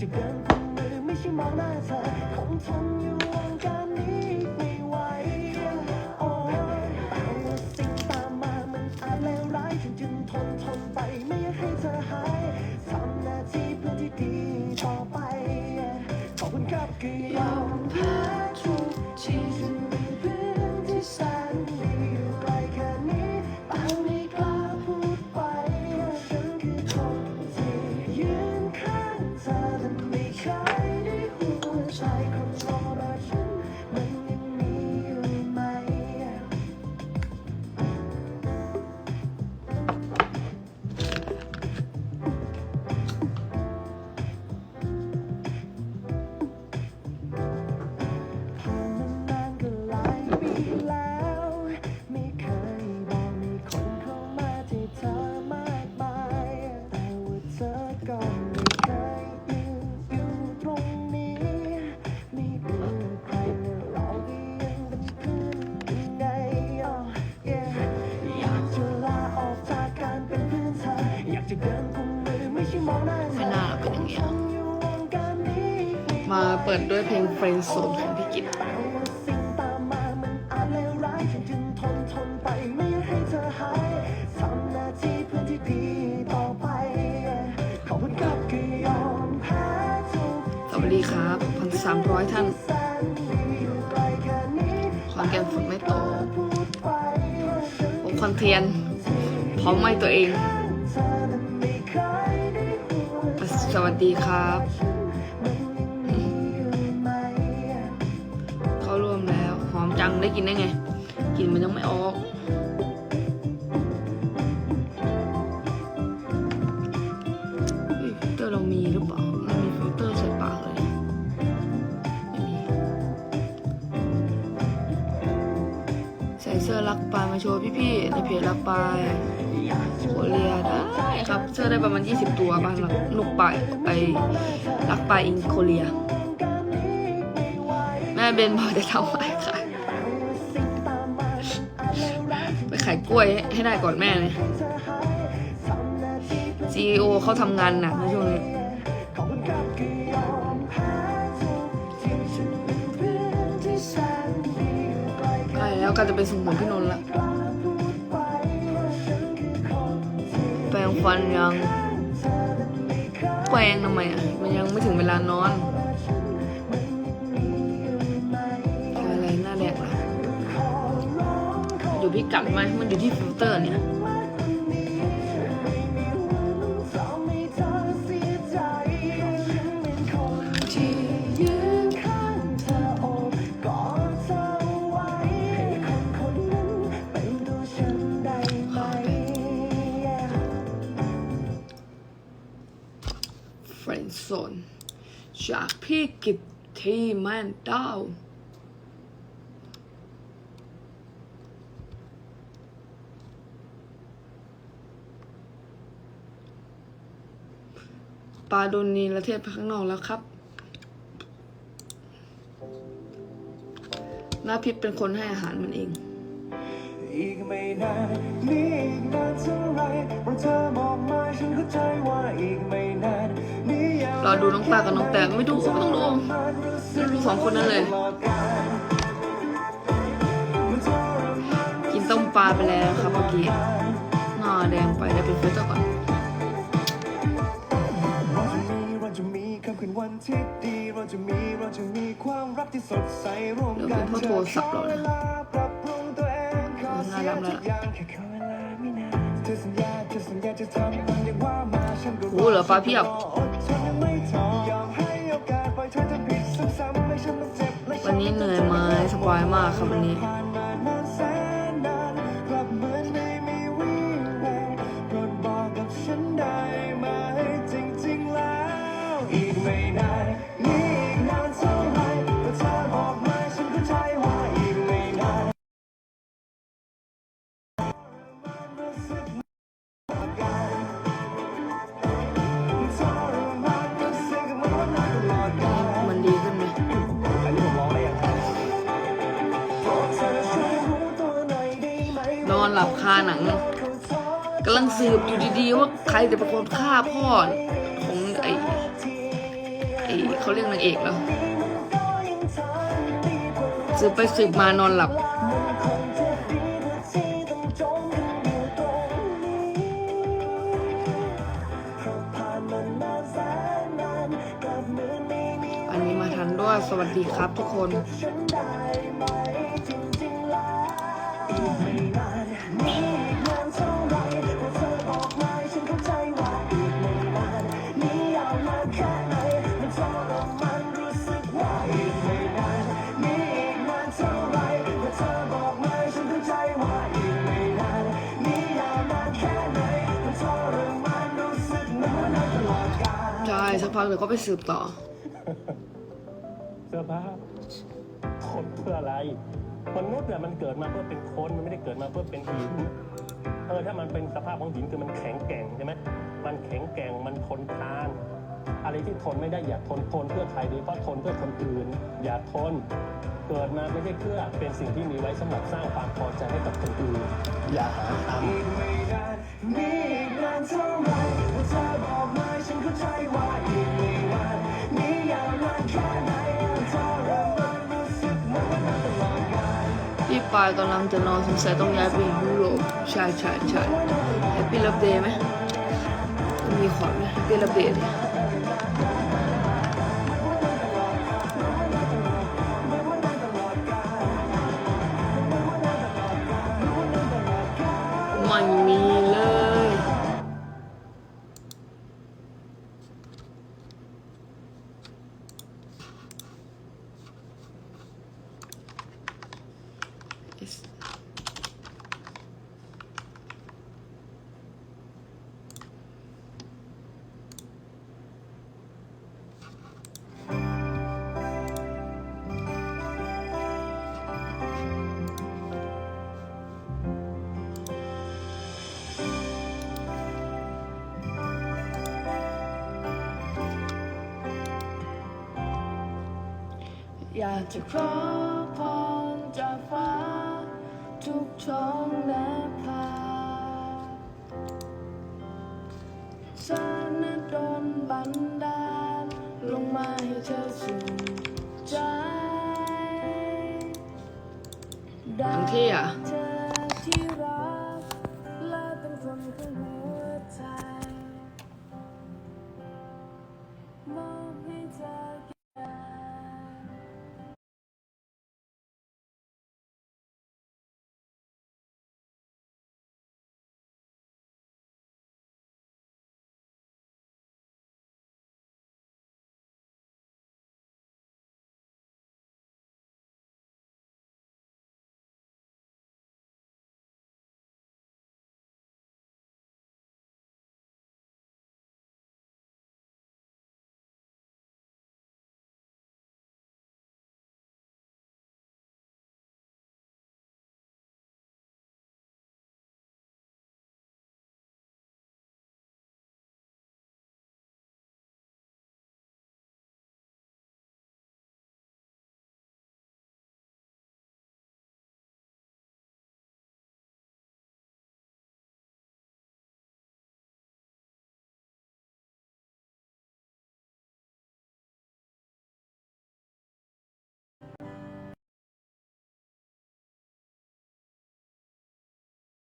จะเกินกุมมือไม่ใช่มองหน้าเธอคงทนอยู่วงการนี้ไม่ไหวโอ้ยแต่ว่าสิ่งตามมามันอาจเลวร้ายฉันจึงทนทนไปไม่อยากให้เธอหายทำหน้าที่เพื่อที่ดีต่อไปขอบคุณครับคือยอม ปิดด้วยเพลง Friend Zone ของพี่กิ๊บสวัสดีครับพันสามร้อยท่านขอนแก่นฝึกไม่โตผมคอนเทียน พร้อมไม่ตัวเอง สวัสดีครับ จังได้กินได้ไงกลินมันยังไม่ออกเฟิลเตอร์เรามีหรือเปล่าไม่มีฟิลเตอร์ใส่ปากเลยไม่มีใส่เสื้อรักปลายมาโชว์พี่ๆในเพจรักปลายโคเรียได้ครับเสื้อได้ประมาณ 20 ตัวบ้างรักนุกปลายไปรักปลายอินโคเรียแม่เบนบอกจะทำอะไรขา กล้วยให้ได้ก่อนแม่เลย CEO เขาทำงานหนักในช่วงนี้ใกล้แล้วก็จะไปส่งผมพี่นนท์ละแปรงฟันยังแปรงทำไมอะ มันยังไม่ถึงเวลานอน อยู่ที่กัดไหมมันอยู่ที่ฟิลเตอร์เนี่ยที่ยืนข้างเธอโอบกอดเธอไว้ให้คนคนนั้นเป็นตัวฉันได้ไหมเฟรนด์โซนจากพี่กิตที่แม่นดาว ปาโดนนีละเทศไปข้างนอกแล้วครับน้าพิษเป็นคนให้อาหารมันเอง อีกไม่นานนี่อีกนานเท่าไรเพราะเธอบอกมาฉันเข้าใจว่าอีกไม่นานนี่ยังรอดูน้องปลากับน้องแตงไม่ดูก็ไม่ต้องดูไม่ดูสองคนนั้นเลย กินต้มปลาไปแล้วครับเมื่อกี้หน้าแดงไปได้วเป็นฟิลเตอร์ก่อน จะมีเราจะมีความรักที่สดใสร่วมกันเธอขอเวลาปรับปรุงตัวเองขอเสียทุกอย่างแค่ขอเวลาไม่นานเธอสัญญาเธอสัญญาจะทำมันได้ว่ามาฉันก็รโอ้เหรอฟ้าเพียบอดทนยังไม่ท้อยอมให้โอกาสปล่อยเธอทำผิดซ้ำๆให้ฉันต้องเจ็บและวันนี้เหนื่อยไหมสบายมากครับวันนี้ หลับคาหนังกำลังสืบอยู่ดีๆว่าใครจะเป็นคนฆ่าพ่อของไอ้ไอเขาเรียกนางเอกเหรอสืบไปสืบมานอนหลับ อันนี้มาทันด้วยสวัสดีครับทุกคน ใช่สักพักเดี๋ยวก็ไปสืบต่อ เสื้อผ้า นเพื่ออะไร มนุษย์เนี่ยมันเกิดมาเพื่อเป็นคนมันไม่ได้เกิดมาเพื่อเป็นหินเออถ้ามันเป็นสภาพของหินคือมันแข็งแกร่งใช่ไหมมันแข็งแกร่งมันทนทาน อะไรที่ทนไม่ได้อย่าทนทนเพื่อใครโดยเฉพาะทนเพื่อคนอื่น อย่าทน เกิดมาไม่ใช่เพื่อเป็นสิ่งที่มีไว้สำหรับสร้างความพอใจให้กับคนอื่นอย่าหาทำพี่ ปายกำลังจะนอนสงสัยต้องย้ายไปยุโรปใช่ใช่ใช่แฮปปี้ลับเดย์ไหมมีขอดไหมแฮปปี้ลับเดย์ไม่มีเลย อยากจะขอพรจากฟ้า ทุกช่องและพาฉันโดนบันดาลลงมาให้เธอสู่ใจ บางทีอะ